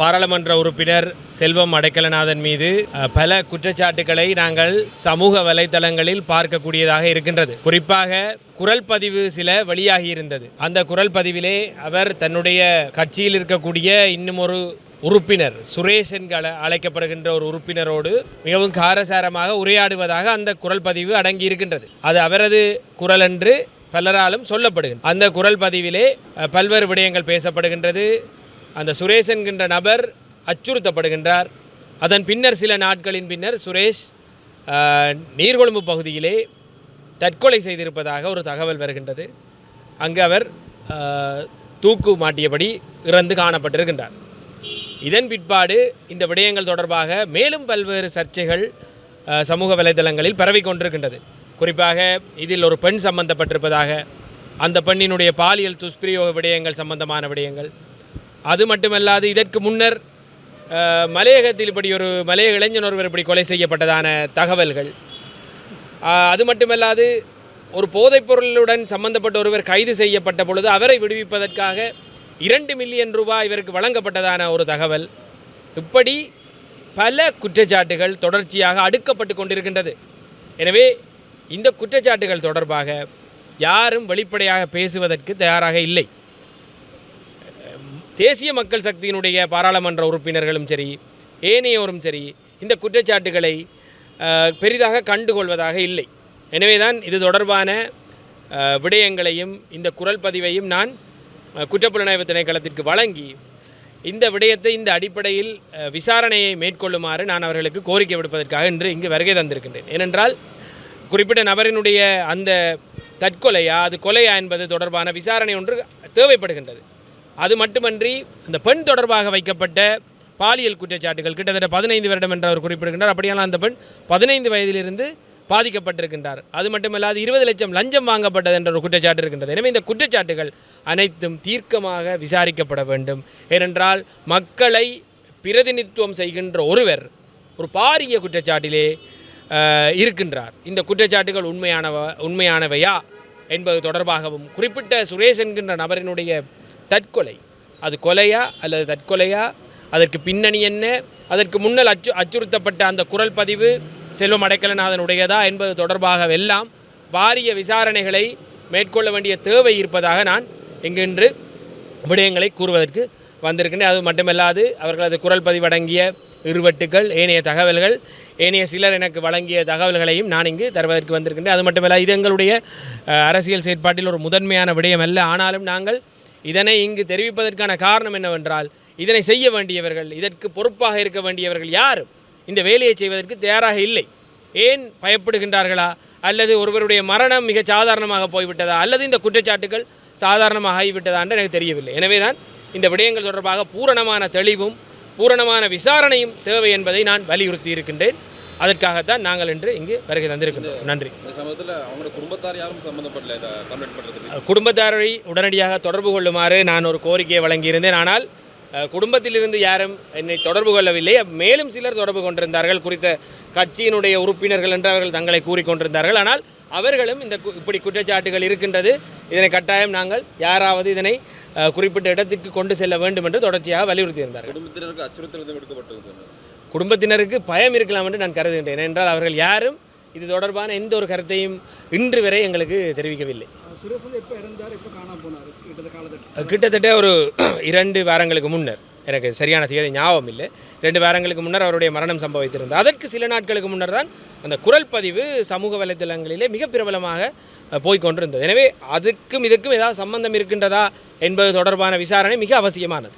பாராளுமன்ற உறுப்பினர் செல்வம் அடைக்கலநாதன் மீது பல குற்றச்சாட்டுகளை நாங்கள் சமூக வலைதளங்களில் பார்க்கக்கூடியதாக இருக்கின்றது. குறிப்பாக குரல் பதிவு சில வெளியாகி இருந்தது. அந்த குரல் பதிவிலே அவர் தன்னுடைய கட்சியில் இருக்கக்கூடிய இன்னும் ஒரு உறுப்பினர் சுரேஷ் என்று அழைக்கப்படுகின்ற ஒரு உறுப்பினரோடு மிகவும் காரசாரமாக உரையாடுவதாக அந்த குரல் பதிவு அடங்கி இருக்கின்றது அது அவரது குரல் என்று பலராலும் சொல்லப்படுகின்றது அந்த குரல் பதிவிலே பல்வேறு விடயங்கள் பேசப்படுகின்றது. அந்த சுரேஷ் என்கின்ற நபர் அச்சுறுத்தப்படுகின்றார். அதன் பின்னர் சில நாட்களின் பின்னர் சுரேஷ் நீர்கொழும்பு பகுதியிலே தற்கொலை செய்திருப்பதாக ஒரு தகவல் வருகின்றது. அங்கு அவர் தூக்கு மாட்டியபடி இறந்து காணப்பட்டிருக்கின்றார். இதன் பிற்பாடு இந்த விடயங்கள் தொடர்பாக மேலும் பல்வேறு சர்ச்சைகள் சமூக வலைதளங்களில் பரவிக் கொண்டிருக்கின்றது. குறிப்பாக இதில் ஒரு பெண் சம்பந்தப்பட்டிருப்பதாக அந்த பெண்ணினுடைய பாலியல் துஷ்பிரயோக விடயங்கள் சம்பந்தமான விடயங்கள் அது மட்டுமல்லாது இதற்கு முன்னர் மலையகத்தில் இப்படி ஒரு மலையக இளைஞன் ஒருவர் இப்படி கொலை செய்யப்பட்டதான தகவல்கள். அது மட்டுமல்லாது ஒரு போதைப்பொருளுடன் சம்பந்தப்பட்ட ஒருவர் கைது செய்யப்பட்ட பொழுது அவரை விடுவிப்பதற்காக இரண்டு மில்லியன் ரூபாய் இவருக்கு வழங்கப்பட்டதான ஒரு தகவல். இப்படி பல குற்றச்சாட்டுகள் தொடர்ச்சியாக அடுக்கப்பட்டு கொண்டிருக்கின்றது. எனவே இந்த குற்றச்சாட்டுகள் தொடர்பாக யாரும் வெளிப்படையாக பேசுவதற்கு தயாராக இல்லை. தேசிய மக்கள் சக்தியினுடைய பாராளுமன்ற உறுப்பினர்களும் சரி ஏனையோரும் சரி இந்த குற்றச்சாட்டுகளை பெரிதாக கண்டுகொள்வதாக இல்லை. எனவேதான் இது தொடர்பான விடயங்களையும் இந்த குரல் பதிவையும் நான் குற்றப்புலனாய்வு திணைக்களத்திற்கு வழங்கி இந்த விடயத்தை இந்த அடிப்படையில் விசாரணையை மேற்கொள்ளுமாறு நான் அவர்களுக்கு கோரிக்கை விடுப்பதற்காக இன்று இங்கு வருகை தந்திருக்கின்றேன். ஏனென்றால் குறிப்பிட்ட நபரினுடைய அந்த தற்கொலையா அது கொலையா என்பது தொடர்பான விசாரணை ஒன்று தேவைப்படுகின்றது. அது மட்டுமன்றி அந்த பெண் தொடர்பாக வைக்கப்பட்ட பாலியல் குற்றச்சாட்டுகள் கிட்டத்தட்ட பதினைந்து வருடம் என்று அவர் குறிப்பிடுகின்றார். அப்படியானால் அந்த பெண் பதினைந்து வயதிலிருந்து பாதிக்கப்பட்டிருக்கின்றார். அது மட்டுமல்லாது இருபது லட்சம் லஞ்சம் வாங்கப்பட்டது என்ற ஒரு குற்றச்சாட்டு இருக்கின்றது. எனவே இந்த குற்றச்சாட்டுகள் அனைத்தும் தீர்க்கமாக விசாரிக்கப்பட வேண்டும். ஏனென்றால் மக்களை பிரதிநிதித்துவம் செய்கின்ற ஒருவர் ஒரு பாரிய குற்றச்சாட்டிலே இருக்கின்றார். இந்த குற்றச்சாட்டுகள் உண்மையானவ உண்மையானவையா என்பது தொடர்பாகவும் குறிப்பிட்ட சுரேஷ் என்கின்ற நபரினுடைய தற்கொலை. அது கொலையா அல்லது தற்கொலையா? அதற்கு பின்னணி என்ன? அதற்கு முன்னல் அச்சு அச்சுறுத்தப்பட்ட அந்த குரல் பதிவு செல்வம் அடைக்கலநாதனுடையதா என்பது தொடர்பாக எல்லாம் வாரிய விசாரணைகளை மேற்கொள்ள வேண்டிய தேவை இருப்பதாக நான் இங்கின்று விடயங்களை கூறுவதற்கு வந்திருக்கின்றேன். அது மட்டுமல்லாது அவர்களது குரல் பதிவடங்கிய இருவட்டுகள் ஏனைய தகவல்கள் ஏனைய சிலர் எனக்கு வழங்கிய தகவல்களையும் நான் இங்கு தருவதற்கு வந்திருக்கின்றேன். அது மட்டுமல்ல இது எங்களுடைய அரசியல் செயற்பாட்டில் ஒரு முதன்மையான விடயம் அல்ல. ஆனாலும் நாங்கள் இதனை இங்கு தெரிவிப்பதற்கான காரணம் என்னவென்றால் இதனை செய்ய வேண்டியவர்கள் இதற்கு பொறுப்பாக இருக்க வேண்டியவர்கள் யார் இந்த வேலையை செய்வதற்கு தயாராக இல்லை. ஏன் பயப்படுகின்றார்களா? அல்லது ஒருவருடைய மரணம் மிக சாதாரணமாக போய்விட்டதா? அல்லது இந்த குற்றச்சாட்டுகள் சாதாரணமாக ஆகிவிட்டதா என்று எனக்கு தெரியவில்லை. எனவே தான் இந்த விடயங்கள் தொடர்பாக பூரணமான தெளிவும் பூரணமான விசாரணையும் தேவை என்பதை நான் வலியுறுத்தி இருக்கின்றேன். அதற்காகத்தான் நாங்கள் இன்று இங்கு வருகை தந்திருக்கின்றோம். நன்றி. குடும்பத்தார் உடனடியாக தொடர்பு கொள்ளுமாறு நான் ஒரு கோரிக்கையை வழங்கியிருந்தேன். ஆனால் குடும்பத்திலிருந்து யாரும் என்னை தொடர்பு கொள்ளவில்லை. மேலும் சிலர் தொடர்பு கொண்டிருந்தார்கள். குறித்த கட்சியினுடைய உறுப்பினர்கள் என்று அவர்கள் தங்களை கூறிக்கொண்டிருந்தார்கள் ஆனால் அவர்களும் இந்த இப்படி குற்றச்சாட்டுகள் இருக்கின்றது. இதனை கட்டாயம் நாங்கள் யாராவது இதனை குறிப்பிட்ட இடத்திற்கு கொண்டு செல்ல வேண்டும் என்று தொடர்ச்சியாக வலியுறுத்தியிருந்தார்கள். குடும்பத்தினருக்கு பயம் இருக்கலாம் என்று நான் கருதுகின்றேன். ஏனென்றால் அவர்கள் யாரும் இது தொடர்பான எந்த ஒரு கருத்தையும் இன்று வரை எங்களுக்கு தெரிவிக்கவில்லை. கிட்டத்தட்ட ஒரு இரண்டு வாரங்களுக்கு முன்னர் எனக்கு சரியான தேதி ஞாபகம் இல்லை. ரெண்டு வாரங்களுக்கு முன்னர் அவருடைய மரணம் சம்பவித்திருந்தது. அதற்கு சில நாட்களுக்கு முன்னர் தான் அந்த குரல் பதிவு சமூக வலைத்தளங்களிலே மிக பிரபலமாக போய்கொண்டிருந்தது போய்க் கொண்டிருந்தது எனவே அதுக்கும் இதுக்கும் ஏதாவது சம்பந்தம் இருக்கின்றதா என்பது தொடர்பான விசாரணை மிக அவசியமானது.